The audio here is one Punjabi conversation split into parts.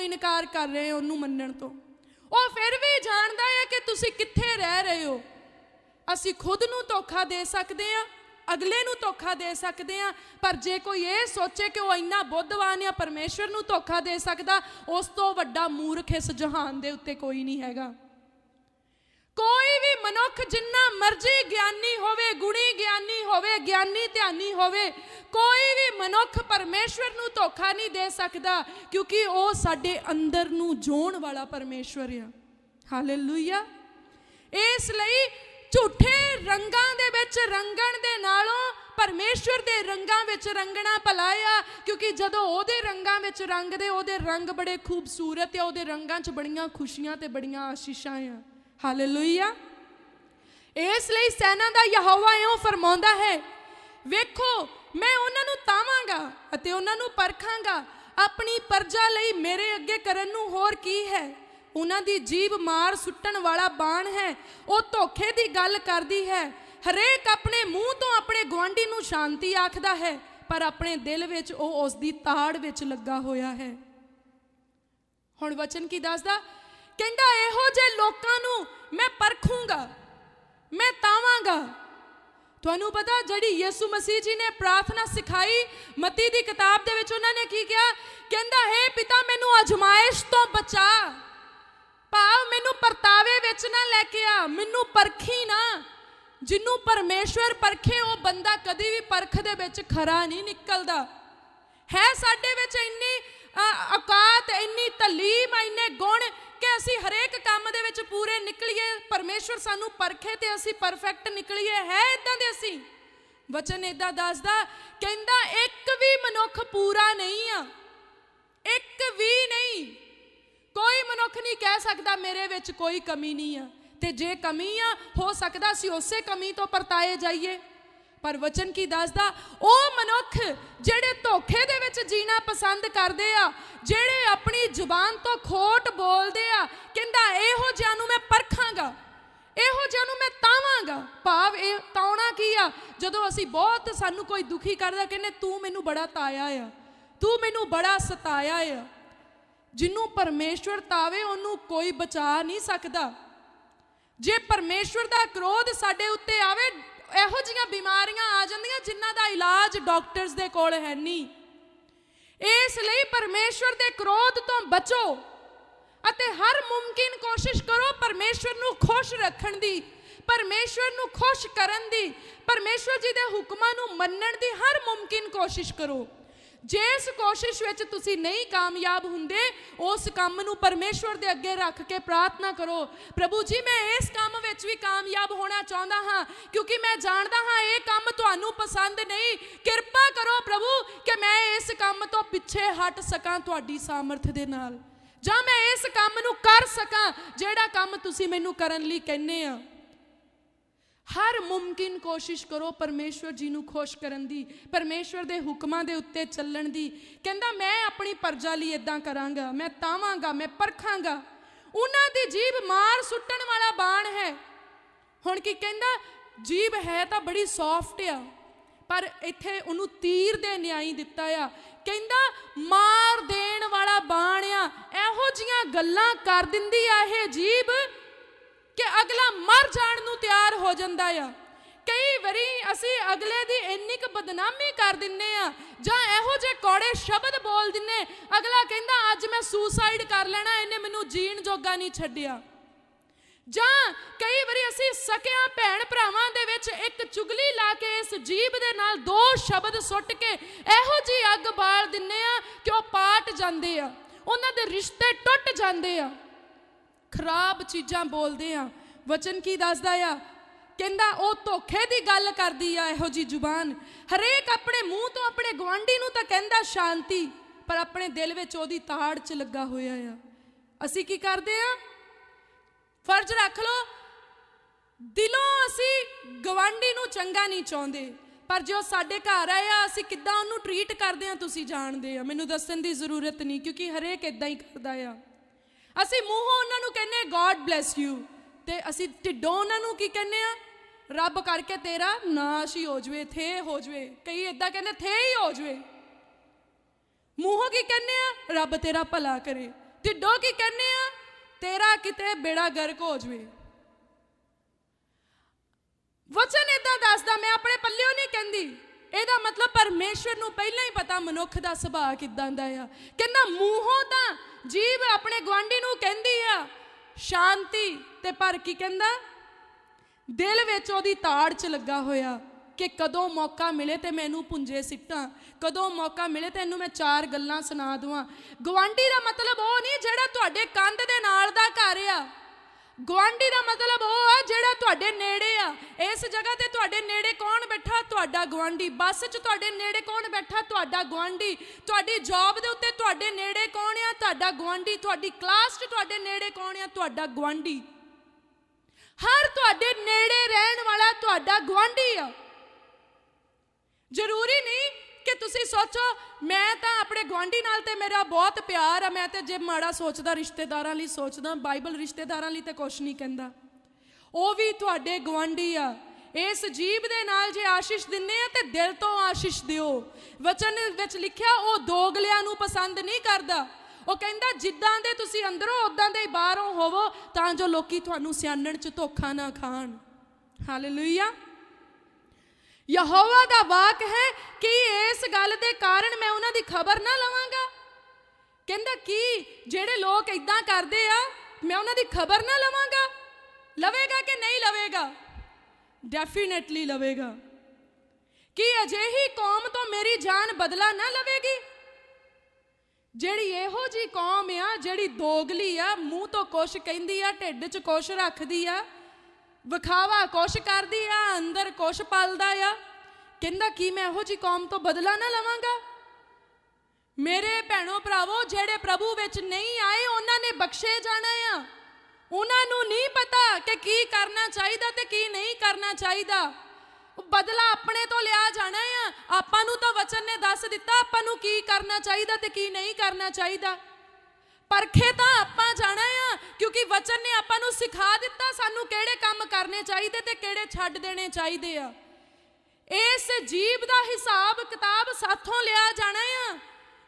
ਕਿਉਂ ਇਨਕਾਰ ਕਰ ਰਹੇ ਹੋ ਉਹਨੂੰ ਮੰਨਣ ਤੋਂ। ਉਹ ਫਿਰ ਵੀ ਜਾਣਦਾ ਹੈ ਕਿ ਤੁਸੀਂ ਕਿੱਥੇ ਰਹਿ ਰਹੇ ਹੋ। ਅਸੀਂ ਖੁਦ ਨੂੰ ਧੋਖਾ ਦੇ ਸਕਦੇ ਹਾਂ, ਅਗਲੇ ਨੂੰ ਧੋਖਾ ਦੇ ਸਕਦੇ ਆ ਪਰ ਜੇ ਕੋਈ ਇਹ ਸੋਚੇ ਕਿ ਉਹ ਇੰਨਾ ਬੁੱਧਵਾਨ ਆ ਪਰਮੇਸ਼ਵਰ ਨੂੰ ਧੋਖਾ ਦੇ ਸਕਦਾ, ਉਸ ਤੋਂ ਵੱਡਾ ਮੂਰਖ ਇਸ ਜਹਾਨ ਦੇ ਉੱਤੇ ਕੋਈ ਨਹੀਂ ਹੈਗਾ। ਕੋਈ ਵੀ ਮਨੁੱਖ ਜਿੰਨਾ ਮਰਜ਼ੀ ਗਿਆਨੀ ਹੋਵੇ, ਗੁਣੀ ਗਿਆਨੀ ਹੋਵੇ, ਗਿਆਨੀ ਧਿਆਨੀ ਹੋਵੇ, ਕੋਈ ਵੀ ਮਨੁੱਖ ਪਰਮੇਸ਼ਵਰ ਨੂੰ ਧੋਖਾ ਨਹੀਂ ਦੇ ਸਕਦਾ, ਕਿਉਂਕਿ ਉਹ ਸਾਡੇ ਅੰਦਰ ਨੂੰ ਜੋਣ ਵਾਲਾ ਪਰਮੇਸ਼ਵਰ ਆ। ਹਾਲੇਲੂਇਆ ਇਸ ਲਈ ਝੂਠੇ ਰੰਗਾਂ ਦੇ ਵਿੱਚ ਰੰਗਣ ਦੇ ਨਾਲੋਂ ਪਰਮੇਸ਼ਵਰ ਦੇ ਰੰਗਾਂ ਵਿੱਚ ਰੰਗਣਾ ਭਲਾ ਆ, ਕਿਉਂਕਿ ਜਦੋਂ ਉਹਦੇ ਰੰਗਾਂ ਵਿੱਚ ਰੰਗਦੇ, ਉਹਦੇ ਰੰਗ ਬੜੇ ਖੂਬਸੂਰਤ ਆ, ਉਹਦੇ ਰੰਗਾਂ 'ਚ ਬੜੀਆਂ ਖੁਸ਼ੀਆਂ ਤੇ ਬੜੀਆਂ ਆਸ਼ੀਸ਼ਾਂ ਆ। ਹਾਲੇਲੂਇਆ ਇਸ ਲਈ ਸੈਨਾ ਦਾ ਯਹੋਵਾ ਇਉਂ ਫਰਮਾਉਂਦਾ ਹੈ, ਵੇਖੋ, ਮੈਂ ਉਹਨਾਂ ਨੂੰ ਤਾਵਾਂਗਾ ਅਤੇ ਉਹਨਾਂ ਨੂੰ ਪਰਖਾਂਗਾ। ਆਪਣੀ ਪਰਜਾ ਲਈ ਮੇਰੇ ਅੱਗੇ ਕਰਨ ਨੂੰ ਹੋਰ ਕੀ ਹੈ? ਉਹਨਾਂ ਦੀ ਜੀਬ ਮਾਰ ਸੁੱਟਣ ਵਾਲਾ ਬਾਣ ਹੈ, ਉਹ ਧੋਖੇ ਦੀ ਗੱਲ ਕਰਦੀ ਹੈ। ਹਰੇਕ ਆਪਣੇ ਮੂੰਹ ਤੋਂ ਆਪਣੇ ਗਵਾਂਢੀ ਨੂੰ ਸ਼ਾਂਤੀ ਆਖਦਾ ਹੈ, ਪਰ ਆਪਣੇ ਦਿਲ ਵਿੱਚ ਉਹ ਉਸ ਦੀ ਤਾੜ ਵਿੱਚ ਲੱਗਾ ਹੋਇਆ ਹੈ। ਹੁਣ ਵਚਨ ਕੀ ਦੱਸਦਾ? ਕਹਿੰਦਾ, ਇਹੋ ਜਿਹੇ ਲੋਕਾਂ ਨੂੰ ਮੈਂ ਪਰਖੂੰਗਾ, ਮੈਂ ਤਾਵਾਂਗਾ। ਤੁਹਾਨੂੰ ਪਤਾ ਜਿਹੜੀ ਯਿਸੂ ਮਸੀਹ ਜੀ ਨੇ ਪ੍ਰਾਰਥਨਾ ਸਿਖਾਈ, ਮਤੀ ਦੀ ਕਿਤਾਬ ਦੇ ਵਿੱਚ ਉਹਨਾਂ ਨੇ ਕੀ ਕਿਹਾ? ਕਹਿੰਦਾ, ਹੈ ਪਿਤਾ, ਮੈਨੂੰ ਅਜਮਾਇਸ਼ ਤੋਂ ਬਚਾ। ਭਾਵ ਮੈਨੂੰ ਪਰਤਾਵੇ ਵਿੱਚ ਨਾ ਲੈ ਕੇ ਆ, ਮੈਨੂੰ ਪਰਖੀ ਨਾ। ਜਿਹਨੂੰ ਪਰਮੇਸ਼ਵਰ ਪਰਖੇ, ਉਹ ਬੰਦਾ ਕਦੀ ਵੀ ਪਰਖ ਦੇ ਵਿੱਚ ਖਰਾ ਨਹੀਂ ਨਿਕਲਦਾ। ਹੈ ਸਾਡੇ ਵਿੱਚ ਇੰਨੀ ਔਕਾਤ, ਇੰਨੀ ਤਲੀਮ, ਇੰਨੇ ਗੁਣ ਕਿ ਅਸੀਂ ਹਰੇਕ ਕੰਮ ਦੇ ਵਿੱਚ ਪੂਰੇ ਨਿਕਲੀਏ, ਪਰਮੇਸ਼ਵਰ ਸਾਨੂੰ ਪਰਖੇ ਤੇ ਅਸੀਂ ਪਰਫੈਕਟ ਨਿਕਲੀਏ, ਹੈ ਇਦਾਂ ਦੇ ਅਸੀਂ? ਵਚਨ ਇਦਾਂ ਦੱਸਦਾ, ਕਹਿੰਦਾ, ਇੱਕ ਵੀ ਮਨੁੱਖ ਪੂਰਾ ਨਹੀਂ ਆ। ਇੱਕ ਵੀ ਨਹੀਂ। ਕੋਈ ਮਨੁੱਖ ਨਹੀਂ ਕਹਿ ਸਕਦਾ, ਮੇਰੇ ਵਿੱਚ ਕੋਈ ਕਮੀ ਨਹੀਂ ਆ। ਤੇ ਜੇ ਕਮੀ ਆ, ਹੋ ਸਕਦਾ ਅਸੀਂ ਉਸੇ ਕਮੀ ਤੋਂ ਪਰਤਾਏ ਜਾਈਏ। ਪਰ ਵਚਨ ਕੀ ਦੱਸਦਾ? ਉਹ ਮਨੁੱਖ ਜਿਹੜੇ ਧੋਖੇ ਦੇ ਵਿੱਚ ਜੀਣਾ ਪਸੰਦ ਕਰਦੇ ਆ, ਜਿਹੜੇ ਆਪਣੀ ਜ਼ੁਬਾਨ ਤੋਂ ਖੋਟ ਬੋਲਦੇ ਆ, ਕਹਿੰਦਾ ਇਹੋ ਜਿਹਾ ਨੂੰ ਮੈਂ ਪਰਖਾਂਗਾ, ਇਹੋ ਜਿਹਾਂ ਨੂੰ ਮੈਂ ਤਾਵਾਂਗਾ। ਭਾਵ ਇਹ ਤਾਉਣਾ ਕੀ ਆ? ਜਦੋਂ ਅਸੀਂ ਬਹੁਤ ਸਾਨੂੰ ਕੋਈ ਦੁਖੀ ਕਰਦਾ, ਕਹਿੰਦੇ ਤੂੰ ਮੈਨੂੰ ਬੜਾ ਤਾਇਆ ਆ, ਤੂੰ ਮੈਨੂੰ ਬੜਾ ਸਤਾਇਆ ਆ। ਜਿਹਨੂੰ ਪਰਮੇਸ਼ਵਰ ਤਾਵੇ, ਉਹਨੂੰ ਕੋਈ ਬਚਾ ਨਹੀਂ ਸਕਦਾ। ਜੇ ਪਰਮੇਸ਼ਵਰ ਦਾ ਕ੍ਰੋਧ ਸਾਡੇ ਉੱਤੇ ਆਵੇ ਇਹੋ ਜਿਹੀਆਂ ਬਿਮਾਰੀਆਂ ਆ ਜਾਂਦੀਆਂ ਜਿਨ੍ਹਾਂ ਦਾ ਇਲਾਜ ਡਾਕਟਰਸ ਦੇ ਕੋਲ ਹੈ ਨਹੀਂ। ਇਸ ਲਈ ਪਰਮੇਸ਼ਵਰ ਦੇ ਕ੍ਰੋਧ ਤੋਂ ਬਚੋ ਅਤੇ ਹਰ ਮੁਮਕਿਨ ਕੋਸ਼ਿਸ਼ ਕਰੋ ਪਰਮੇਸ਼ਵਰ ਨੂੰ ਖੁਸ਼ ਰੱਖਣ ਦੀ, ਪਰਮੇਸ਼ਵਰ ਨੂੰ ਖੁਸ਼ ਕਰਨ ਦੀ, ਪਰਮੇਸ਼ਵਰ ਜੀ ਦੇ ਹੁਕਮਾਂ ਨੂੰ ਮੰਨਣ ਦੀ ਹਰ ਮੁਮਕਿਨ ਕੋਸ਼ਿਸ਼ ਕਰੋ। ਜਿਸ ਕੋਸ਼ਿਸ਼ ਵਿੱਚ ਤੁਸੀਂ ਨਹੀਂ ਕਾਮਯਾਬ ਹੁੰਦੇ, ਉਸ ਕੰਮ ਨੂੰ ਪਰਮੇਸ਼ਵਰ ਦੇ ਅੱਗੇ ਰੱਖ ਕੇ ਪ੍ਰਾਰਥਨਾ ਕਰੋ। ਪ੍ਰਭੂ ਜੀ, ਮੈਂ ਇਸ ਕੰਮ ਵਿੱਚ ਵੀ ਕਾਮਯਾਬ ਹੋਣਾ ਚਾਹੁੰਦਾ ਹਾਂ, ਕਿਉਂਕਿ ਮੈਂ ਜਾਣਦਾ ਹਾਂ ਇਹ ਕੰਮ ਤੁਹਾਨੂੰ ਪਸੰਦ ਨਹੀਂ। ਕਿਰਪਾ ਕਰੋ ਪ੍ਰਭੂ ਕਿ ਮੈਂ ਇਸ ਕੰਮ ਤੋਂ ਪਿੱਛੇ ਹਟ ਸਕਾਂ ਤੁਹਾਡੀ ਸਾਮਰਥ ਦੇ ਨਾਲ। ਜਾਂ ਮੈਂ ਇਸ ਕੰਮ ਨੂੰ ਕਰ ਸਕਾਂ, ਜਿਹੜਾ ਕੰਮ ਤੁਸੀਂ ਮੈਨੂੰ ਕਰਨ ਲਈ ਕਹਿੰਦੇ ਆ। ਹਰ ਮੁਮਕਿਨ ਕੋਸ਼ਿਸ਼ ਕਰੋ ਪਰਮੇਸ਼ਵਰ ਜੀ ਨੂੰ ਖੁਸ਼ ਕਰਨ ਦੀ, ਪਰਮੇਸ਼ਵਰ ਦੇ ਹੁਕਮਾਂ ਦੇ ਉੱਤੇ ਚੱਲਣ ਦੀ। ਕਹਿੰਦਾ, ਮੈਂ ਆਪਣੀ ਪਰਜਾ ਲਈ ਇਦਾਂ ਕਰਾਂਗਾ, ਮੈਂ ਤਾਵਾਂਗਾ, ਮੈਂ ਪਰਖਾਂਗਾ। ਉਹਨਾਂ ਦੀ ਜੀਬ ਮਾਰ ਸੁੱਟਣ ਵਾਲਾ ਬਾਣ ਹੈ। ਹੁਣ ਕੀ ਕਹਿੰਦਾ ਜੀਬ ਹੈ ਤਾਂ ਬੜੀ ਸੌਫਟ ਆ, ਪਰ ਇੱਥੇ ਉਹਨੂੰ ਤੀਰ ਦੇ ਨਿਆਈ ਦਿੱਤਾ ਆ। ਕਹਿੰਦਾ, ਮਾਰ ਦੇਣ ਵਾਲਾ ਬਾਣ ਆ, ਇਹੋ ਜੀਆਂ ਗੱਲਾਂ ਕਰ ਦਿੰਦੀ ਆ ਇਹ ਜੀਬ ਕਿ ਅਗਲਾ ਮਰ ਜਾਣ ਨੂੰ ਤਿਆਰ ਹੋ ਜਾਂਦਾ ਆ। ਕਈ ਵਾਰੀ ਅਸੀਂ ਅਗਲੇ ਦੀ ਇੰਨੀ ਕੁ ਬਦਨਾਮੀ ਕਰ ਦਿੰਨੇ ਆ, ਜਾਂ ਇਹੋ ਜਿਹੇ ਕੌੜੇ ਸ਼ਬਦ ਬੋਲ ਦਿੰਨੇ, ਅਗਲਾ ਕਹਿੰਦਾ, ਅੱਜ ਮੈਂ ਸੁਸਾਈਡ ਕਰ ਲੈਣਾ, ਇਹਨੇ ਮੈਨੂੰ ਜੀਣ ਜੋਗਾ ਨਹੀਂ ਛੱਡਿਆ। ਜਾਂ ਕਈ ਵਾਰੀ ਅਸੀਂ ਸਕਿਆ ਭੈਣ ਭਰਾਵਾਂ ਦੇ ਵਿੱਚ ਇੱਕ ਚੁਗਲੀ ਲਾ ਕੇ ਇਸ ਜੀਬ ਦੇ ਨਾਲ ਦੋ ਸ਼ਬਦ ਸੁੱਟ ਕੇ ਇਹੋ ਜੀ ਅੱਗ ਬਾਲ ਦਿੰਨੇ ਆ ਕਿ ਉਹ ਪਾਟ ਜਾਂਦੇ ਆ, ਉਹਨਾਂ ਦੇ ਰਿਸ਼ਤੇ ਟੁੱਟ ਜਾਂਦੇ ਆ। ਖਰਾਬ ਚੀਜ਼ਾਂ ਬੋਲਦੇ ਆ। ਵਚਨ ਕੀ ਦੱਸਦਾ ਆ? ਕਹਿੰਦਾ, ਉਹ ਧੋਖੇ ਦੀ ਗੱਲ ਕਰਦੀ ਆ ਇਹੋ ਜੀ ਜ਼ੁਬਾਨ। ਹਰੇਕ ਆਪਣੇ ਮੂੰਹ ਤੋਂ ਆਪਣੇ ਗਵਾਂਢੀ ਨੂੰ ਤਾਂ ਕਹਿੰਦਾ ਸ਼ਾਂਤੀ, ਪਰ ਆਪਣੇ ਦਿਲ ਵਿੱਚ ਉਹਦੀ ਤਾੜ 'ਚ ਲੱਗਾ ਹੋਇਆ ਆ। ਅਸੀਂ ਕੀ ਕਰਦੇ ਆ? ਫਰਜ਼ ਰੱਖ ਲਓ, ਦਿਲੋਂ ਅਸੀਂ ਗਵਾਂਢੀ ਨੂੰ ਚੰਗਾ ਨਹੀਂ ਚਾਹੁੰਦੇ, ਪਰ ਜੋ ਸਾਡੇ ਘਰ ਆਇਆ ਅਸੀਂ ਕਿੱਦਾਂ ਉਹਨੂੰ ਟਰੀਟ ਕਰਦੇ ਆ, ਤੁਸੀਂ ਜਾਣਦੇ ਆ। ਮੈਨੂੰ ਦੱਸਣ ਦੀ ਜ਼ਰੂਰਤ ਨਹੀਂ, ਕਿਉਂਕਿ ਹਰੇਕ ਇਦਾਂ ਹੀ ਕਰਦਾ ਆ। ਅਸੀਂ ਮੂੰਹੋਂ ਉਹਨਾਂ ਨੂੰ ਕਹਿੰਨੇ ਗੋਡ ਬlesਸ ਯੂ ਤੇ ਅਸੀਂ ਢਿੱਡੋਂ ਉਹਨਾਂ ਨੂੰ ਕੀ ਕਹਿੰਨੇ ਆ? ਰੱਬ ਕਰਕੇ ਤੇਰਾ ਨਾਸ਼ ਹੀ ਹੋ ਜਵੇ, ਥੇ ਹੋ ਜਵੇ। ਕਈ ਇਦਾਂ ਕਹਿੰਦੇ, ਥੇ ਹੀ ਹੋ ਜਵੇ। ਮੂੰਹੋਂ ਕੀ ਕਹਿੰਨੇ ਆ? ਰੱਬ ਤੇਰਾ ਭਲਾ ਕਰੇ। ਢਿੱਡੋਂ ਕੀ ਕਹਿੰਨੇ ਆ? ਤੇਰਾ ਕਿਤੇ ਬੇੜਾ ਗਰਕ ਹੋ ਜਵੇ। ਵਚਨ ਇਦਾਂ ਦੱਸਦਾ, ਮੈਂ ਆਪਣੇ ਪੱਲਿਓ ਨਹੀਂ ਕਹਿੰਦੀ। ਇਹਦਾ ਮਤਲਬ ਪਰਮੇਸ਼ਰ ਨੂੰ ਪਹਿਲਾਂ ਹੀ ਪਤਾ ਮਨੁੱਖ ਦਾ ਸੁਭਾਅ ਕਿਦਾਂ ਦਾ ਆ। ਕਹਿੰਦਾ, ਮੂੰਹੋਂ ਤਾਂ ਜੀਵ ਆਪਣੇ ਗਵਾਂਢੀ ਨੂੰ ਕਹਿੰਦੀ ਆ ਸ਼ਾਂਤੀ ਤੇ ਪਰ ਕੀ ਕਹਿੰਦਾ? ਦਿਲ ਵਿੱਚ ਉਹਦੀ ਤਾੜ 'ਚ ਲੱਗਾ ਹੋਇਆ ਕਿ ਕਦੋਂ ਮੌਕਾ ਮਿਲੇ ਤੇ ਮੈਨੂੰ ਪੁੰਜੇ ਸਿੱਟਾਂ, ਕਦੋਂ ਮੌਕਾ ਮਿਲੇ ਤੇ ਇਹਨੂੰ ਮੈਂ ਚਾਰ ਗੱਲਾਂ ਸੁਣਾ ਦਵਾਂ। ਗਵਾਂਢੀ ਦਾ ਮਤਲਬ ਉਹ ਨਹੀਂ ਜਿਹੜਾ ਤੁਹਾਡੇ ਕੰਧ ਦੇ ਨਾਲ ਦਾ ਘਰ ਆ। ਗਵਾਂਢੀ ਦਾ ਮਤਲਬ ਉਹ ਆ ਜਿਹੜਾ ਤੁਹਾਡੇ ਨੇੜੇ ਆ। ਇਸ ਜਗ੍ਹਾ ਤੇ ਤੁਹਾਡੇ ਨੇੜੇ ਕੌਣ ਬੈਠਾ? ਤੁਹਾਡਾ ਗਵਾਂਢੀ ਬੱਸ 'ਚ ਤੁਹਾਡੇ ਨੇੜੇ ਕੌਣ ਬੈਠਾ? ਤੁਹਾਡਾ ਗਵਾਂਢੀ ਤੁਹਾਡੀ ਜੌਬ ਦੇ ਉੱਤੇ ਤੁਹਾਡੇ ਨੇੜੇ ਕੌਣ ਆ? ਤੁਹਾਡਾ ਗਵਾਂਢੀ ਤੁਹਾਡੀ ਕਲਾਸ 'ਚ ਤੁਹਾਡੇ ਨੇੜੇ ਕੌਣ ਆ? ਤੁਹਾਡਾ ਗਵਾਂਢੀ ਹਰ ਤੁਹਾਡੇ ਨੇੜੇ ਰਹਿਣ ਵਾਲਾ ਤੁਹਾਡਾ ਗਵਾਂਢੀ ਆ। ਜ਼ਰੂਰੀ ਨਹੀਂ ਤੁਸੀਂ ਸੋਚੋ, ਮੈਂ ਤਾਂ ਆਪਣੇ ਗਵਾਂਢੀ ਨਾਲ ਤੇ ਮੇਰਾ ਬਹੁਤ ਪਿਆਰ ਆ, ਮੈਂ ਤੇ ਜੇ ਮਾੜਾ ਸੋਚਦਾ ਰਿਸ਼ਤੇਦਾਰਾਂ ਲਈ ਸੋਚਦਾ, ਬਾਈਬਲ ਰਿਸ਼ਤੇਦਾਰਾਂ ਲਈ ਤੇ ਕੁਛ ਨਹੀਂ ਕਹਿੰਦਾ। ਉਹ ਵੀ ਤੁਹਾਡੇ ਗਵਾਂਢੀ ਆ। ਇਸ ਜੀਬ ਦੇ ਨਾਲ ਜੇ ਆਸ਼ੀਸ਼ ਦਿੰਦੇ ਆ ਤੇ ਦਿਲ ਤੋਂ ਆਸ਼ੀਸ਼ ਦਿਓ। ਵਚਨ ਵਿੱਚ ਲਿਖਿਆ, ਉਹ ਦੋਗਲਿਆਂ ਨੂੰ ਪਸੰਦ ਨਹੀਂ ਕਰਦਾ। ਉਹ ਕਹਿੰਦਾ, ਜਿੱਦਾਂ ਦੇ ਤੁਸੀਂ ਅੰਦਰੋਂ ਉਦਾਂ ਦੇ ਹੀ ਬਾਹਰੋਂ ਹੋਵੋ, ਤਾਂ ਜੋ ਲੋਕੀ ਤੁਹਾਨੂੰ ਸਿਆਣਨ ਚ ਧੋਖਾ ਨਾ ਖਾਣ। ਹਾਲੇਲੂਇਆ ਯਹੋਵਾ ਦਾ ਵਾਕ ਹੈ ਕਿ ਇਸ ਗੱਲ ਦੇ ਕਾਰਨ ਮੈਂ ਉਹਨਾਂ ਦੀ ਖਬਰ ਨਾ ਲਵਾਂਗਾ। ਕਹਿੰਦਾ, ਕੀ ਜਿਹੜੇ ਲੋਕ ਇਦਾਂ ਕਰਦੇ ਆ, ਮੈਂ ਉਹਨਾਂ ਦੀ ਖਬਰ ਨਾ ਲਵਾਂਗਾ? ਲਵੇਗਾ ਕਿ ਨਹੀਂ ਲਵੇਗਾ? ਡੈਫੀਨਿਟਲੀ ਲਵੇਗਾ। ਕੀ ਅਜਿਹੀ ਕੌਮ ਤੋਂ ਮੇਰੀ ਜਾਨ ਬਦਲਾ ਨਾ ਲਵੇਗੀ? ਜਿਹੜੀ ਇਹੋ ਜੀ ਕੌਮ ਆ, ਜਿਹੜੀ ਦੋਗਲੀ ਆ, ਮੂੰਹ ਤੋਂ ਕੁਛ ਕਹਿੰਦੀ ਆ, ਢਿੱਡ 'ਚ ਕੁਛ ਰੱਖਦੀ ਆ ਵਿਖਾਵਾ, ਕੁਛ ਕਰਦੀ ਆ, ਅੰਦਰ ਕੁਛ ਪਲਦਾ ਆ। ਕਹਿੰਦਾ, ਕੀ ਮੈਂ ਇਹੋ ਜੀ ਕੌਮ ਤੋਂ ਬਦਲਾ ਨਾ ਲਵਾਂਗਾ? ਮੇਰੇ ਭੈਣੋ ਭਰਾਵੋ, ਜਿਹੜੇ ਪ੍ਰਭੂ ਵਿੱਚ ਨਹੀਂ ਆਏ, ਉਹਨਾਂ ਨੇ ਬਖਸ਼ੇ ਜਾਣਾ ਆ। ਉਹਨਾਂ ਨੂੰ ਨਹੀਂ ਪਤਾ ਕਿ ਕੀ ਕਰਨਾ ਚਾਹੀਦਾ ਤੇ ਕੀ ਨਹੀਂ ਕਰਨਾ ਚਾਹੀਦਾ। ਬਦਲਾ ਆਪਣੇ ਤੋਂ ਲਿਆ ਜਾਣਾ ਆ। ਆਪਾਂ ਨੂੰ ਤਾਂ ਵਚਨ ਨੇ ਦੱਸ ਦਿੱਤਾ, ਆਪਾਂ ਨੂੰ ਕੀ ਕਰਨਾ ਚਾਹੀਦਾ ਤੇ ਕੀ ਨਹੀਂ ਕਰਨਾ ਚਾਹੀਦਾ। ਪਰਖੇ ਤਾਂ ਆਪਾਂ ਜਾਣਾ ਆ, ਕਿਉਂਕਿ ਵਚਨ ਨੇ ਆਪਾਂ ਨੂੰ ਸਿਖਾ ਦਿੱਤਾ ਸਾਨੂੰ ਕਿਹੜੇ ਕੰਮ ਕਰਨੇ ਚਾਹੀਦੇ ਤੇ ਕਿਹੜੇ ਛੱਡ ਦੇਣੇ ਚਾਹੀਦੇ ਆ। ਇਸ ਜੀਬ ਦਾ ਹਿਸਾਬ ਕਿਤਾਬ ਸਾਥੋਂ ਲਿਆ ਜਾਣਾ ਆ,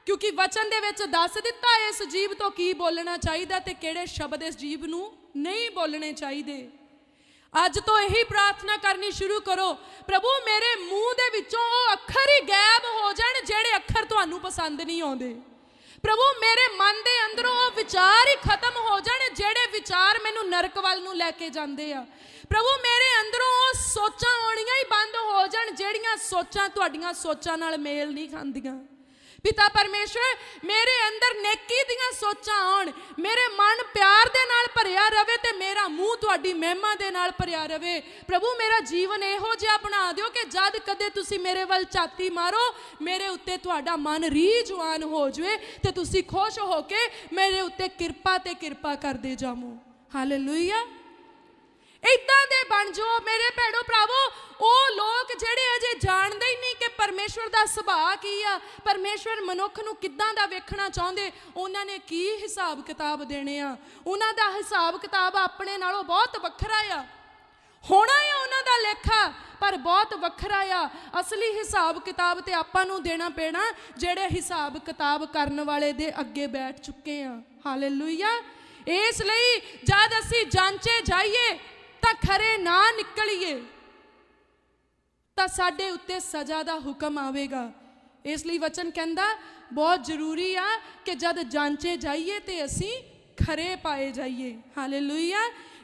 ਕਿਉਂਕਿ ਵਚਨ ਦੇ ਵਿੱਚ ਦੱਸ ਦਿੱਤਾ ਇਸ ਜੀਬ ਤੋਂ ਕੀ ਬੋਲਣਾ ਚਾਹੀਦਾ ਤੇ ਕਿਹੜੇ ਸ਼ਬਦ ਇਸ ਜੀਬ ਨੂੰ ਨਹੀਂ ਬੋਲਣੇ ਚਾਹੀਦੇ। ਅੱਜ ਤੋਂ ਇਹੀ ਪ੍ਰਾਰਥਨਾ ਕਰਨੀ ਸ਼ੁਰੂ ਕਰੋ, ਪ੍ਰਭੂ ਮੇਰੇ ਮੂੰਹ ਦੇ ਵਿੱਚੋਂ ਉਹ ਅੱਖਰ ਹੀ ਗਾਇਬ ਹੋ ਜਾਣ ਜਿਹੜੇ ਅੱਖਰ ਤੁਹਾਨੂੰ ਪਸੰਦ ਨਹੀਂ ਆਉਂਦੇ। ਪ੍ਰਭੂ, ਮੇਰੇ ਮਨ ਦੇ ਅੰਦਰੋਂ ਉਹ ਵਿਚਾਰ ਹੀ ਖਤਮ ਹੋ ਜਾਣ, ਜਿਹੜੇ ਵਿਚਾਰ ਮੈਨੂੰ ਨਰਕ ਵੱਲ ਨੂੰ ਲੈ ਕੇ ਜਾਂਦੇ ਆ। ਪ੍ਰਭੂ, ਮੇਰੇ ਅੰਦਰੋਂ ਉਹ ਸੋਚਾਂ ਆਉਣੀਆਂ ਹੀ ਬੰਦ ਹੋ ਜਾਣ, ਜਿਹੜੀਆਂ ਸੋਚਾਂ ਤੁਹਾਡੀਆਂ ਸੋਚਾਂ ਨਾਲ ਮੇਲ ਨਹੀਂ ਖਾਂਦੀਆਂ। ਪਿਤਾ ਪਰਮੇਸ਼ਰ, ਮੇਰੇ ਅੰਦਰ ਨੇਕੀ ਦੀਆਂ ਸੋਚਾਂ ਆਉਣ। ਮੇਰੇ ਮਨ ਪਿਆਰ ਦੇ ਨਾਲ ਭਰਿਆ ਰਵੇ ਤੇ ਮੇਰਾ ਮੂੰਹ ਤੁਹਾਡੀ ਮਹਿਮਾ ਦੇ ਨਾਲ ਭਰਿਆ ਰਵੇ। ਪ੍ਰਭੂ, ਮੇਰਾ ਜੀਵਨ ਇਹੋ ਜਿਹਾ ਬਣਾ ਦਿਓ ਕਿ ਜਦ ਕਦੇ ਤੁਸੀਂ ਮੇਰੇ ਵੱਲ ਝਾਤੀ ਮਾਰੋ, ਮੇਰੇ ਉੱਤੇ ਤੁਹਾਡਾ ਮਨ ਰੀਜਵਾਨ ਹੋ ਜਾਵੇ ਤੇ ਤੁਸੀਂ ਖੁਸ਼ ਹੋ ਕੇ ਮੇਰੇ ਉੱਤੇ ਕਿਰਪਾ ਤੇ ਕਿਰਪਾ ਕਰਦੇ ਜਾਵੋ। ਹਾਲੇਲੂਇਆ ਇਦਾਂ ਦੇ ਬਣ ਜਾਓ ਮੇਰੇ ਭੈਣੋ ਭਰਾਵੋ। ਉਹ ਲੋਕ ਜਿਹੜੇ ਅਜੇ ਜਾਣਦੇ ਹੀ ਨਹੀਂ ਕਿ ਪਰਮੇਸ਼ਵਰ ਦਾ ਸੁਭਾਅ ਕੀ ਆ। ਪਰਮੇਸ਼ਵਰ ਮਨੁੱਖ ਨੂੰ ਕਿੱਦਾਂ ਦਾ ਵੇਖਣਾ ਚਾਹੁੰਦੇ? ਉਹਨਾਂ ਨੇ ਕੀ ਹਿਸਾਬ ਕਿਤਾਬ ਦੇਣੇ ਆ? ਉਹਨਾਂ ਦਾ ਹਿਸਾਬ ਕਿਤਾਬ ਆਪਣੇ ਨਾਲੋਂ ਬਹੁਤ ਵੱਖਰਾ ਆ। ਹੋਣਾ ਆ ਉਹਨਾਂ ਦਾ ਲੇਖਾ, ਪਰ ਬਹੁਤ ਵੱਖਰਾ ਆ। ਅਸਲੀ ਹਿਸਾਬ ਕਿਤਾਬ ਤੇ ਆਪਾਂ ਨੂੰ ਦੇਣਾ ਪੈਣਾ, ਜਿਹੜੇ ਹਿਸਾਬ ਕਿਤਾਬ ਕਰਨ ਵਾਲੇ ਦੇ ਅੱਗੇ ਬੈਠ ਚੁੱਕੇ ਆ। ਹਾਲੇਲੂਇਆ। ਇਸ ਲਈ ਜਦ ਅਸੀਂ ਜਾਂਚੇ ਜਾਈਏ ਤਾਂ ਖਰੇ ਨਾ ਨਿਕਲੀਏ, ਤਾਂ ਸਾਡੇ ਉੱਤੇ ਸਜ਼ਾ ਦਾ ਹੁਕਮ ਆਵੇਗਾ। ਇਸ ਲਈ ਵਚਨ ਕਹਿੰਦਾ, ਬਹੁਤ ਜ਼ਰੂਰੀ ਆ ਕਿ ਜਦ ਜਾਂਚੇ ਜਾਈਏ ਤੇ ਅਸੀਂ ਖਰੇ ਪਾਏ ਜਾਈਏ। ਹਾਲੇਲੂਇਆ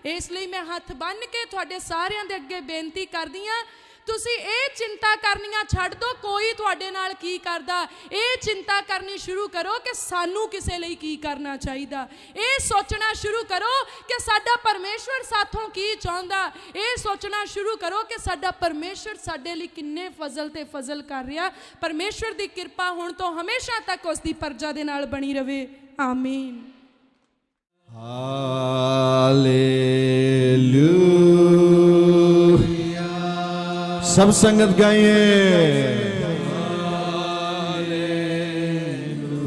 ਇਸ ਲਈ ਮੈਂ ਹੱਥ ਬੰਨ ਕੇ ਤੁਹਾਡੇ ਸਾਰਿਆਂ ਦੇ ਅੱਗੇ ਬੇਨਤੀ ਕਰਦੀ ਆ ਤੁਸੀਂ ਇਹ ਚਿੰਤਾ ਕਰਨੀਆਂ ਛੱਡ ਦਿਓ, ਕੋਈ ਤੁਹਾਡੇ ਨਾਲ ਕੀ ਕਰਦਾ। ਇਹ ਚਿੰਤਾ ਕਰਨੀ ਸ਼ੁਰੂ ਕਰੋ ਕਿ ਸਾਨੂੰ ਕਿਸੇ ਲਈ ਕੀ ਕਰਨਾ ਚਾਹੀਦਾ। ਇਹ ਸੋਚਣਾ ਸ਼ੁਰੂ ਕਰੋ ਕਿ ਸਾਡਾ ਪਰਮੇਸ਼ਵਰ ਸਾਥੋਂ ਕੀ ਚਾਹੁੰਦਾ। ਇਹ ਸੋਚਣਾ ਸ਼ੁਰੂ ਕਰੋ ਕਿ ਸਾਡਾ ਪਰਮੇਸ਼ਵਰ ਸਾਡੇ ਲਈ ਕਿੰਨੇ ਫਜ਼ਲ ਤੇ ਫਜ਼ਲ ਕਰ ਰਿਹਾ। ਪਰਮੇਸ਼ਵਰ ਦੀ ਕਿਰਪਾ ਹੁਣ ਤੋਂ ਹਮੇਸ਼ਾ ਤੱਕ ਉਸ ਦੀ ਪਰਜਾ ਦੇ ਨਾਲ ਬਣੀ ਰਵੇ। ਆਮੀਨ। ਹਾਲੇਲੂਇਆ। ਸਭ ਸੰਗਤ ਗਾਈਏ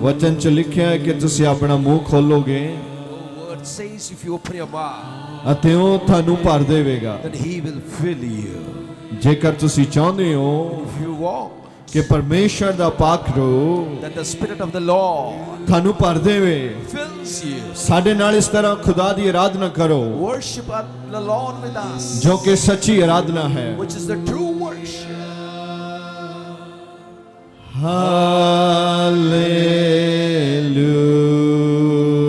ਵਚਨ ਚ ਲਿਖਿਆ ਹੈ ਕਿ ਤੁਸੀਂ ਆਪਣਾ ਮੂੰਹ ਖੋਲੋਗੇ The word says if you open your mouth, ਅਤੇ ਉਹ ਤੁਹਾਨੂੰ ਭਰ ਦੇਵੇਗਾ then he will fill you. ਜੇਕਰ ਤੁਸੀਂ ਚਾਹੁੰਦੇ ਹੋ If you want ਕਿ ਪਰਮੇਸ਼ਰ ਦਾ ਪਾਕ ਰੂਹ that the Spirit of the Lord ਤੁਹਾਨੂੰ ਭਰ ਦੇਵੇ fills you. ਸਾਡੇ ਨਾਲ ਇਸ ਤਰ੍ਹਾਂ ਖੁਦਾ ਦੀ ਆਰਾਧਨਾ ਕਰੋ Worship the Lord with us, ਜੋ ਕਿ ਸੱਚੀ ਆਰਾਧਨਾ ਹੈ which is the true worship.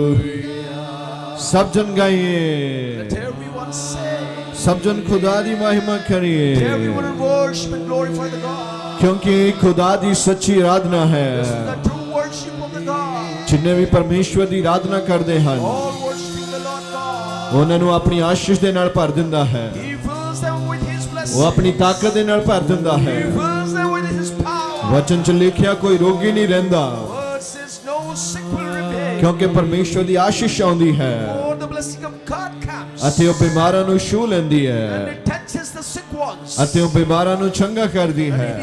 Hallelujah ਸਭ ਜਨ ਗਾਈਏ Let everyone say, ਸਭ ਜਨ ਖੁਦਾ ਦੀ ਮਹਿਮਾ let ਕਰੀਏ everyone worship and glorify the God. ਕਿਉਂਕਿ ਖੁਦਾ ਦੀ ਸੱਚੀ ਆਰਾਧਨਾ ਹੈ. ਜਿੰਨੇ ਵੀ ਪਰਮੇਸ਼ਵਰ ਦੀ ਆਰਾਧਨਾ ਕਰਦੇ ਹਨ. ਉਹਨਾਂ ਨੂੰ ਆਪਣੀ ਆਸ਼ੀਸ਼ ਦੇ ਨਾਲ ਭਰ ਦਿੰਦਾ ਹੈ ਉਹ. ਆਪਣੀ ਤਾਕਤ ਦੇ ਨਾਲ ਭਰ ਦਿੰਦਾ ਹੈ. ਵਚਨ ਚ ਲਿਖਿਆ ਕੋਈ ਰੋਗੀ ਨਹੀਂ ਰਹਿੰਦਾ. ਕਿਉਂਕਿ ਪਰਮੇਸ਼ਵਰ ਦੀ ਆਸ਼ੀਸ਼ ਆਉਂਦੀ ਹੈ. ਅਤੇ ਉਹ ਬਿਮਾਰਾਂ ਨੂੰ ਛੂ ਲੈਂਦੀ ਹੈ. ਅਤੇ ਉਹ ਬਿਮਾਰਾਂ ਨੂੰ ਚੰਗਾ ਕਰਦੀ ਹੈ.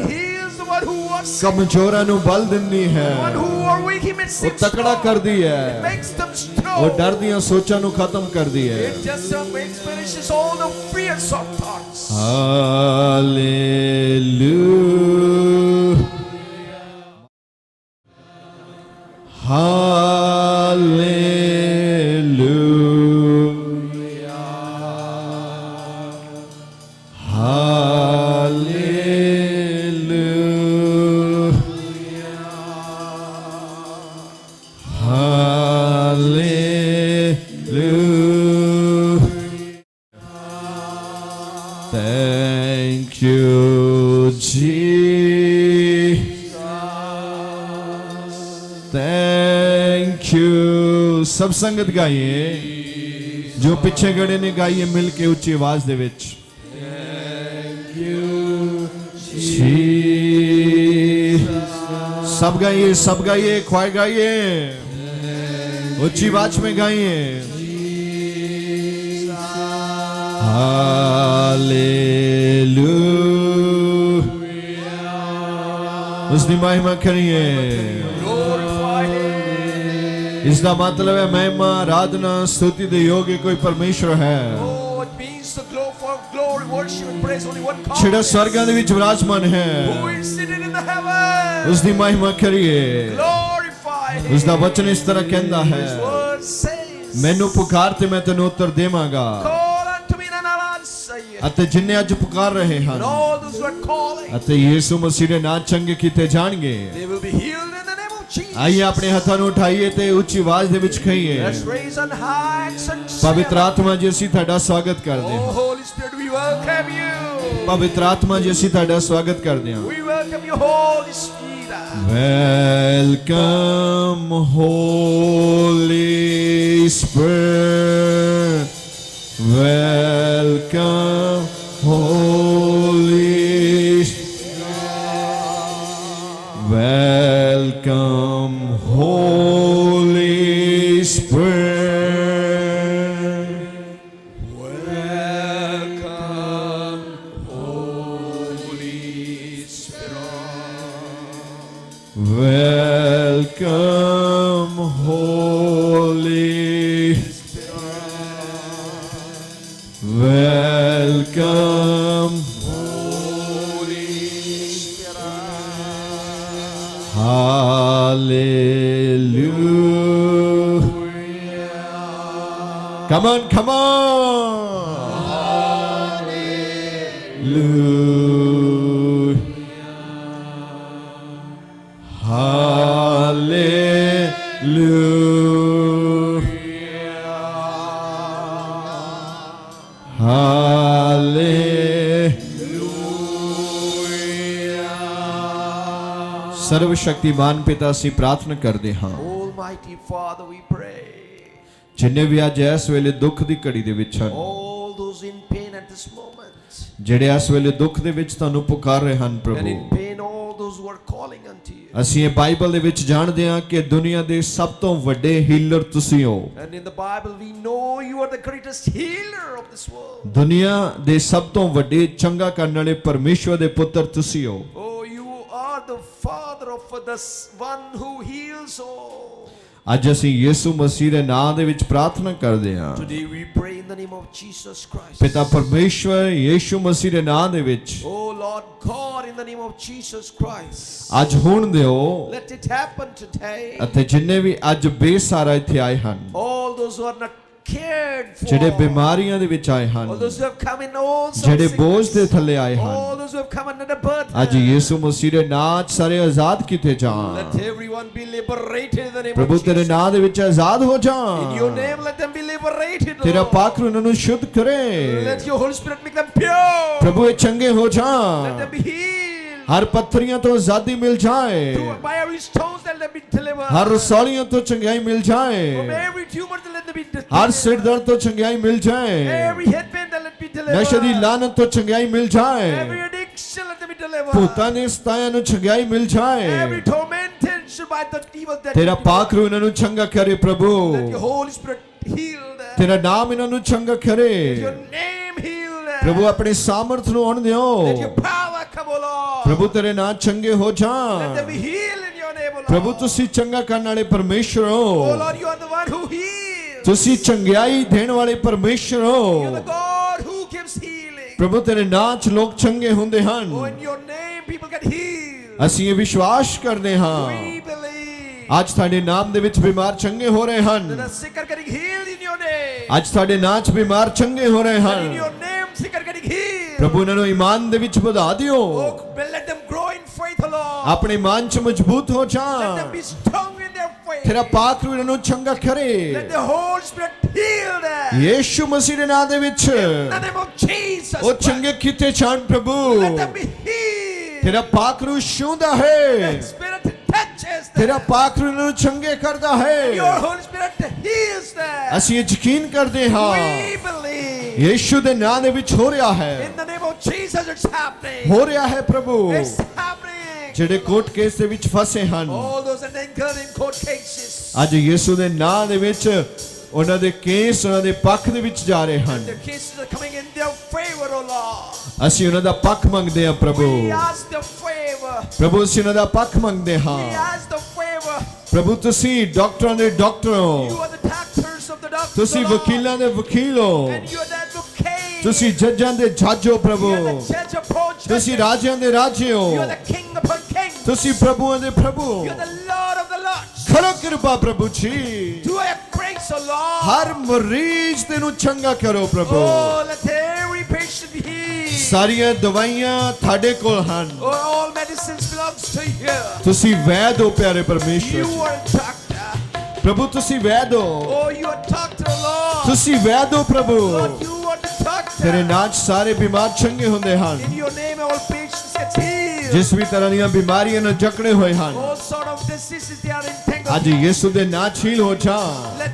ਕਮਜ਼ੋਰਾਂ ਨੂੰ ਬਲ ਦਿੰਦੀ ਹੈ ਉਹ ਤਕੜਾ. ਕਰਦੀ ਹੈ. ਉਹ ਡਰ ਦੀਆਂ ਸੋਚਾਂ ਨੂੰ ਖਤਮ ਕਰਦੀ ਹੈ uh. ਹਾਲੇਲੂਇਆ ਹਾਲੇਲੂਇਆ ਸਭ ਸੰਗਤ ਗਾਈਏ ਜੋ ਪਿੱਛੇ ਗੜੇ ਨੇ ਗਾਈਏ ਮਿਲ ਕੇ ਉੱਚੀ ਆਵਾਜ਼ ਦੇ ਵਿੱਚ Jesus. सब गाइए सब गाइए ख्वाए गाइए ऊंची आवाज में गाइए हालेलुया उसकी महिमा करिए Glorify Him. ਇਸ ਦਾ ਮਤਲਬ ਹੈ ਮਹਿਮਾ ਆਰਾਧਨਾ ਸਤੁਤੀ ਦੇ ਯੋਗ ਕੋਈ ਪਰਮੇਸ਼ਰ ਹੈ Oh. ਜਿਹੜਾ ਸਵਰਗਾਂ ਦੇ ਵਿੱਚ ਵਿਰਾਜਮਾਨ ਹੈ. ਉਸ ਦੀ ਮਹਿਮਾ ਕਰੀਏ. ਉਸ ਦਾ ਵਚਨ ਇਸ ਤਰ੍ਹਾਂ ਕਹਿੰਦਾ ਹੈ ਮੈਨੂੰ ਪੁਕਾਰ ਤੇ ਮੈਂ ਤੈਨੂੰ ਉੱਤਰ ਦੇਵਾਂਗਾ. ਅਤੇ ਜਿੰਨੇ ਅੱਜ ਪੁਕਾਰ ਰਹੇ ਹਨ ਅਤੇ ਯੀਸੂ ਮਸੀਹ ਦੇ ਨਾਂ ਚੰਗੇ ਕੀਤੇ ਜਾਣਗੇ ਆਈਏ ਆਪਣੇ ਹੱਥਾਂ ਨੂੰ ਉਠਾਈਏ ਤੇ ਉੱਚੀ ਆਵਾਜ਼ ਦੇ ਵਿੱਚ ਕਹੀਏ Let's raise and. ਪਵਿੱਤਰ ਆਤਮਾ ਜੀ ਅਸੀਂ ਤੁਹਾਡਾ ਸਵਾਗਤ ਕਰਦੇ Oh, ਹਾਂ Holy Spirit, we welcome you. ਪਵਿੱਤਰ ਆਤਮਾ ਜੀ ਅਸੀਂ ਤੁਹਾਡਾ ਸਵਾਗਤ ਕਰਦੇ ਹਾਂ We welcome you, Holy Spirit. Welcome, Holy Spirit. Welcome, Holy Spirit. Welcome, Holy Spirit. On. Hallelujah. Hallelujah. Hallelujah. ਸਰਵ ਸ਼ਕਤੀਮਾਨ ਪਿਤਾ ਅਸੀਂ ਪ੍ਰਾਰਥਨਾ ਕਰਦੇ ਹਾਂ Almighty Father, we pray. ਜਿੰਨੇ ਵੀ ਅੱਜ ਇਸ ਵੇਲੇ ਦੁੱਖ ਦੀ ਘੜੀ ਦੇ ਵਿੱਚ ਹਨ All those in pain at this moment, ਜਿਹੜੇ ਇਸ ਵੇਲੇ ਦੁੱਖ ਦੇ ਵਿੱਚ ਤੁਹਾਨੂੰ ਪੁਕਾਰ ਰਹੇ ਹਨ and in ਪ੍ਰਭੂ pain, all those who are calling unto you. ਅਸੀਂ ਇਹ ਬਾਈਬਲ ਦੇ ਵਿੱਚ ਜਾਣਦੇ ਹਾਂ ਕਿ ਦੁਨੀਆ ਦੇ ਸਭ ਤੋਂ ਵੱਡੇ ਹੀਲਰ ਤੁਸੀਂ ਹੋ And in the Bible, we know you are the greatest healer of this world. ਦੁਨੀਆ ਦੇ ਸਭ ਤੋਂ ਵੱਡੇ ਚੰਗਾ ਕਰਨ ਵਾਲੇ ਪਰਮੇਸ਼ਵਰ ਦੇ ਪੁੱਤਰ ਤੁਸੀਂ ਹੋ Oh, you are the Father of the s- one who heals all. ਅੱਜ ਅਸੀਂ ਯੀਸੂ ਮਸੀਹ ਦੇ ਨਾਮ ਦੇ ਵਿੱਚ ਪ੍ਰਾਰਥਨਾ ਕਰਦੇ ਹਾਂ. ਪਿਤਾ ਪਰਮੇਸ਼ਵਰ ਯੀਸ਼ੂ ਮਸੀਹ ਦੇ ਨਾਮ ਦੇ ਵਿੱਚ Oh Lord God, in the name of Jesus Christ. ਅੱਜ ਹੋਣ ਦਿਓ Let it happen today. ਅਤੇ ਜਿੰਨੇ ਵੀ ਅੱਜ ਬੇਸਹਾਰਾ ਇੱਥੇ ਆਏ ਹਨ All those who are not cared for. ਜਿਹੜੇ ਬਿਮਾਰੀਆਂ ਦੇ ਵਿੱਚ ਆਏ All ਹਨ those who have come in all sorts ਜਿਹੜੇ ਬੋਝ ਦੇ. ਥੱਲੇ ਆਏ ਹਨ All those who have come under the burden. ਅੱਜ ਯੀਸੂ ਮਸੀਹ ਦੇ ਨਾਮ 'ਚ ਸਾਰੇ ਆਜ਼ਾਦ ਕੀਤੇ Let ਜਾਣ everyone be liberated in the name ਪ੍ਰਭੂ ਤੇਰੇ. ਨਾਮ ਦੇ ਵਿੱਚ ਆਜ਼ਾਦ ਹੋ In your ਜਾਣ name, let them be liberated. ਤੇਰਾ. ਪਾਕ ਉਹਨਾਂ ਨੂੰ ਸ਼ੁੱਧ ਕਰੇ Let your Holy Spirit make them pure. ਪ੍ਰਭੂ ਇਹ ਚੰਗੇ ਹੋ Let ਜਾਣ them be healed. ਹਰ ਪੱਥਰੀਆਂ ਤੋਂ ਆਜ਼ਾਦੀ ਮਿਲ ਜਾਏ. ਹਰ ਰਸੌਲੀਆਂ ਤੋਂ ਚੰਗਿਆਈ ਮਿਲ ਜਾਏ. ਹਰ ਸਿਰ ਦਰਦ ਤੋਂ ਚੰਗਿਆਈ ਮਿਲ ਜਾਏ. ਨਸ਼ੇ ਦੀ ਲਾਨਤ ਤੋਂ ਚੰਗਿਆਈ ਮਿਲ ਜਾਏ. ਭੂਤਾਂ ਦੇ ਸਤਾਇਆਂ ਨੂੰ ਚੰਗਿਆਈ ਮਿਲ ਜਾਏ ਤੇਰਾ ਪਾਕ ਰੂ ਇਹਨਾਂ ਨੂੰ ਚੰਗਾ ਕਰੇ ਪ੍ਰਭੂ. ਤੇਰਾ ਨਾਮ ਇਹਨਾਂ ਨੂੰ ਚੰਗਾ ਕਰੇ. ਪ੍ਰਭੂ ਆਪਣੀ ਸਾਮਰਥ ਨੂੰ ਆਉਣ ਦਿਓ ਪ੍ਰਭੂ ਤੇਰੇ ਨਾਂ ਚੰਗੇ ਹੋ them ਜਾਣ be healed in your name, O Lord. ਪ੍ਰਭੂ ਤੁਸੀਂ ਚੰਗਾ ਕਰਨ ਵਾਲੇ ਪਰਮੇਸ਼ਰ Oh ਹੋ Lord, you are the one who heals. ਤੁਸੀਂ ਚੰਗਿਆਈ ਦੇਣ ਵਾਲੇ ਪਰਮੇਸ਼ਰ You're the ਹੋ God who gives healing. ਪ੍ਰਭੂ ਤੇਰੇ ਨਾਂ 'ਚ ਲੋਕ ਚੰਗੇ ਹੁੰਦੇ Oh, ਹਨ in your name, people get healed. ਅਸੀਂ ਇਹ ਵਿਸ਼ਵਾਸ ਕਰਦੇ ਹਾਂ We believe ਅੱਜ ਤੁਹਾਡੇ ਨਾਮ ਦੇ ਵਿੱਚ ਬਿਮਾਰ ਚੰਗੇ ਹੋ ਰਹੇ that ਹਨ the sick are getting healed in your name. ਅੱਜ ਤੁਹਾਡੇ ਨਾਂ 'ਚ ਬਿਮਾਰ ਚੰਗੇ ਹੋ ਰਹੇ your ਹਨ name, sick are getting healed. ਪ੍ਰਭੂ ਇਹਨਾਂ ਨੂੰ ਈਮਾਨ ਦੇ ਵਿੱਚ ਵਧਾ ਦਿਓ Oh, let them grow in faith, O Lord. ਆਪਣੇ ਮਨ 'ਚ ਮਜ਼ਬੂਤ ਹੋ Let them ਜਾਣ be strong in their faith. ਤੇਰਾ ਪਾਕ ਰੂ ਇਹਨਾਂ ਨੂੰ ਚੰਗਾ Let ਕਰੇ the Holy Spirit heal them. Yishu ਮਸੀਹ ਦੇ ਨਾਮ ਦੇ ਵਿੱਚ In the name of Jesus. ਉਹ. ਚੰਗੇ ਕੀਤੇ ਜਾਣ ਪ੍ਰਭੂ Let them be healed. ਤੇਰਾ ਪਾਕ ਰੂ ਛੂੰਦਾ ਹੈ ਤੇਰਾ ਪਾਕ ਰੂ ਇਹਨਾਂ ਨੂੰ ਚੰਗੇ ਕਰਦਾ Your ਹੈ Holy Spirit heals them. ਅਸੀਂ ਇਹ ਯਕੀਨ ਕਰਦੇ ਹਾਂ We believe. ਯੀਸ਼ੂ ਦੇ ਨਾਮ ਦੇ ਵਿੱਚ ਹੋ ਰਿਹਾ ਹੈ In the name of Jesus, it's happening. ਹੋ ਰਿਹਾ ਹੈ ਪ੍ਰਭੂ It's happening. ਜਿਹੜੇ ਕੋਰਟ ਕੇਸ ਦੇ ਵਿੱਚ ਫਸੇ ਹਨ All those in court cases. ਅੱਜ ਯੀਸ਼ੂ ਦੇ ਨਾਮ ਦੇ ਵਿੱਚ ਉਹਨਾਂ ਦੇ ਕੇਸ ਉਹਨਾਂ ਦੇ ਪੱਖ ਦੇ ਵਿੱਚ ਜਾ ਰਹੇ ਹਨ The cases are coming in their favor, O Lord. ਅਸੀਂ ਉਹਨਾਂ ਦਾ ਪੱਖ ਮੰਗਦੇ ਹਾਂ ਪ੍ਰਭੂ We ask the favor. ਪ੍ਰਭੂ ਅਸੀਂ ਉਹਨਾਂ ਦਾ ਪੱਖ ਮੰਗਦੇ We ਹਾਂ ask the favor. ਪ੍ਰਭੂ ਤੁਸੀਂ ਡਾਕਟਰਾਂ ਦੇ ਡਾਕਟਰ You ਹੋ are the doctors of the doctors. ਤੁਸੀਂ O Lord. ਵਕੀਲਾਂ ਦੇ ਵਕੀਲ ਹੋ And you are the advocate. ਤੁਸੀਂ ਜੱਜਾਂ ਦੇ ਜੱਜ ਹੋ ਪ੍ਰਭੂ You are the judge upon judges. ਤੁਸੀਂ ਰਾਜਿਆਂ ਦੇ ਰਾਜੇ You ਹੋ are the king upon kings. ਤੁਸੀਂ ਪ੍ਰਭੂਆਂ ਦੇ ਪ੍ਰਭੂ You are the Lord of the lords. ਕਰੋ ਕਿਰਪਾ ਪ੍ਰਭੂ ਜੀ Do O Lord? ਹਰ ਮਰੀਜ਼ ਤੇ ਨੂੰ ਚੰਗਾ ਕਰੋ ਪ੍ਰਭੂ Oh, let every patient be healed. ਸਾਰੀਆਂ ਦਵਾਈਆਂ ਤੁਹਾਡੇ ਕੋਲ ਹਨ Oh, all medicines belongs to you. ਤੁਸੀਂ ਵੈਦ ਹੋ ਪਿਆਰੇ ਪਰਮੇਸ਼ਵਰ You ਜੀ। are a doctor. ਪ੍ਰਭੂ ਤੁਸੀਂ ਵੈਦ ਹੋ Oh, you are a doctor, Lord. ਤੁਸੀਂ ਵੈਦ ਹੋ ਪ੍ਰਭੂ Lord, you are the doctor. ਤੇਰੇ ਨਾਂ 'ਚ ਸਾਰੇ ਬਿਮਾਰ ਚੰਗੇ ਹੁੰਦੇ ਹਨ In your name, all patients get healed. ਜਿਸ ਵੀ ਤਰ੍ਹਾਂ ਦੀਆਂ ਬਿਮਾਰੀਆਂ ਨਾਲ ਜਕੜੇ ਹੋਏ ਹਨ All sort of diseases they are entangled. ਅੱਜ ਯਿਸੂ ਦੇ ਨਾਂ ਹੀਲ ਹੋ ਜਾ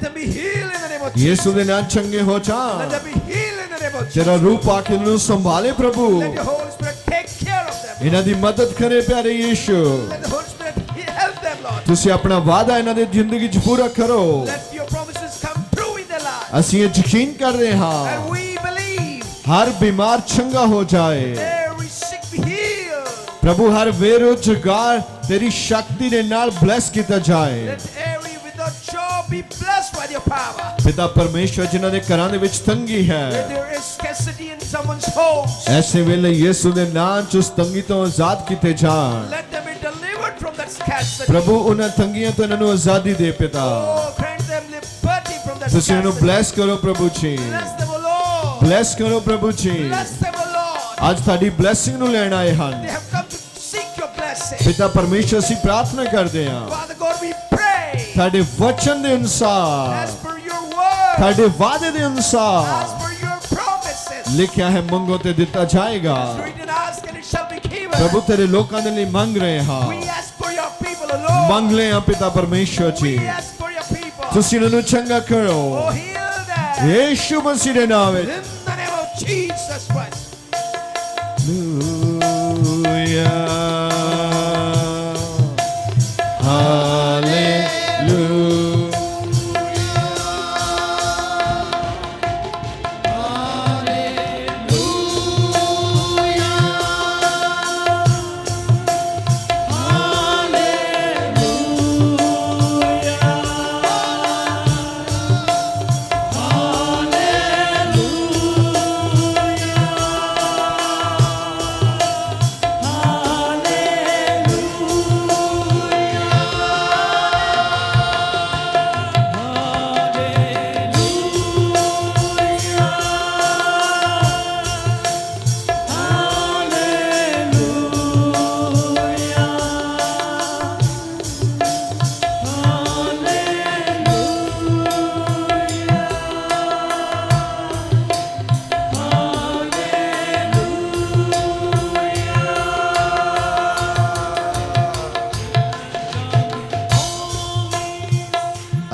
them be healed in the name of Jesus. ਯਿਸੂ ਦੇ ਨਾਂ ਚੰਗੇ ਹੋ ਜਾ Let them be healed in the name of Jesus. ਤੇਰਾ ਰੂਪ ਆ ਕੇ ਨੂੰ ਸੰਭਾਲੇ ਪ੍ਰਭੂ Let the Holy Spirit take care of them. ਇਹਨਾਂ ਦੀ ਮਦਦ ਕਰੇ ਪਿਆਰੇ Yishu Let the Holy Spirit he- help them, Lord. ਤੁਸੀਂ ਆਪਣਾ ਵਾਅਦਾ ਇਹਨਾਂ ਦੀ ਜ਼ਿੰਦਗੀ 'ਚ ਪੂਰਾ ਕਰੋ Let your promises come true in their lives. ਅਸੀਂ ਇਹ ਯਕੀਨ ਹਾਂ And we believe ਹਰ ਬਿਮਾਰ ਚੰਗਾ ਹੋ ਜਾਏ ਪ੍ਰਭੂ ਹਰ ਬੇਰੁਜ਼ਗਾਰ ਤੇਰੀ ਸ਼ਕਤੀ ਦੇ ਨਾਲ ਬਲੈਸ ਕੀਤਾ ਜਾਏ Let every without job be blessed by your power. ਪਿਤਾ ਪਰਮੇਸ਼ਵਰ ਜਿਨ੍ਹਾਂ ਦੇ ਘਰਾਂ ਦੇ ਵਿੱਚ ਤੰਗੀ Where ਹੈ there is scarcity in someone's homes. ਐਸੇ ਵੇਲੇ ਯਿਸੂ ਦੇ ਨਾਮ 'ਚ ਉਸ ਤੰਗੀ ਤੋਂ ਆਜ਼ਾਦ ਕੀਤੇ ਜਾਣ Let them be delivered from that scarcity. ਪ੍ਰਭੂ ਉਹਨਾਂ ਤੰਗੀਆਂ ਤੋਂ ਇਹਨਾਂ ਨੂੰ ਆਜ਼ਾਦੀ ਦੇ ਪਿਤਾ Oh, grant them liberty from that ਤੁਸੀਂ ਇਹਨੂੰ scarcity. ਬਲੈਸ ਕਰੋ ਪ੍ਰਭੂ ਜੀ Bless them, O Lord. Bless ਕਰੋ ਪ੍ਰਭੂ ਜੀ Bless them, O Lord. ਅੱਜ ਤੁਹਾਡੀ ਬਲੇਸਿੰਗ ਨੂੰ ਲੈਣ ਆਏ ਹਨ They have ਪਿਤਾ ਪਰਮੇਸ਼ਵਰ ਅਸੀਂ ਪ੍ਰਾਰਥਨਾ ਕਰਦੇ ਹਾਂ Father God, we pray ਤੁਹਾਡੇ ਵਚਨ ਦੇ ਅਨੁਸਾਰ as per your word, ਤੁਹਾਡੇ ਵਾਅਦੇ ਦੇ as ਅਨੁਸਾਰ per your promises. ਲਿਖਿਆ ਹੈ ਮੰਗੋ ਤੇ ਦਿੱਤਾ ਜਾਏਗਾ As written, ask and it shall be given. ਪ੍ਰਭੂ ਤੇਰੇ ਲੋਕਾਂ ਦੇ ਲਈ ਮੰਗ ਰਹੇ ਹਾਂ We ask for your people, O Lord. ਮੰਗ ਲੈ ਹਾਂ ਪਿਤਾ ਪਰਮੇਸ਼ਵਰ We ਜੀ ask for your people. ਤੁਸੀਂ ਇਹਨਾਂ ਨੂੰ ਚੰਗਾ Oh, ਕਰੋ heal them. ਯੇਸ਼ੂ ਮਸੀਹ ਦੇ ਨਾਮ ਵਿੱਚ In the name of Jesus Christ. Maha.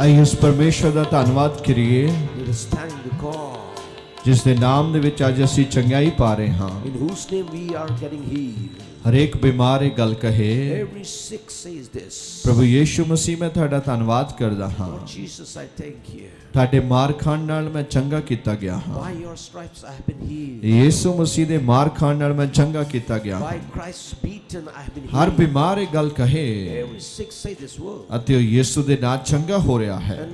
ਉਸ ਪਰਮੇਸ਼ਵਰ ਦਾ ਧੰਨਵਾਦ ਕਰੀਏ Let us thank the God ਜਿਸ ਦੇ ਨਾਮ ਦੇ ਵਿੱਚ ਅੱਜ ਅਸੀਂ ਚੰਗਿਆਈ ਪਾ ਰਹੇ ਹਾਂ in whose name we are getting healed. ਹਰੇਕ ਬਿਮਾਰ ਇਹ ਗੱਲ ਕਹੇ. ਪ੍ਰਭੂ ਯੀਸ਼ੂ ਮਸੀਹ ਮੈਂ ਤੁਹਾਡਾ ਧੰਨਵਾਦ ਕਰਦਾ ਹਾਂ. ਤੁਹਾਡੇ ਮਾਰ ਖਾਣ ਨਾਲ ਮੈਂ ਚੰਗਾ ਕੀਤਾ ਗਿਆ ਹਾਂ. ਯੀਸ਼ੂ ਮਸੀਹ ਦੇ ਮਾਰ ਖਾਣ ਨਾਲ ਮੈਂ ਚੰਗਾ ਕੀਤਾ ਗਿਆ been ਹਰ. ਬਿਮਾਰ ਇਹ ਗੱਲ ਕਹੇ. ਅਤੇ ਉਹ ਯੀਸ਼ੂ ਦੇ ਨਾਲ ਚੰਗਾ ਹੋ ਰਿਹਾ ਹੈ.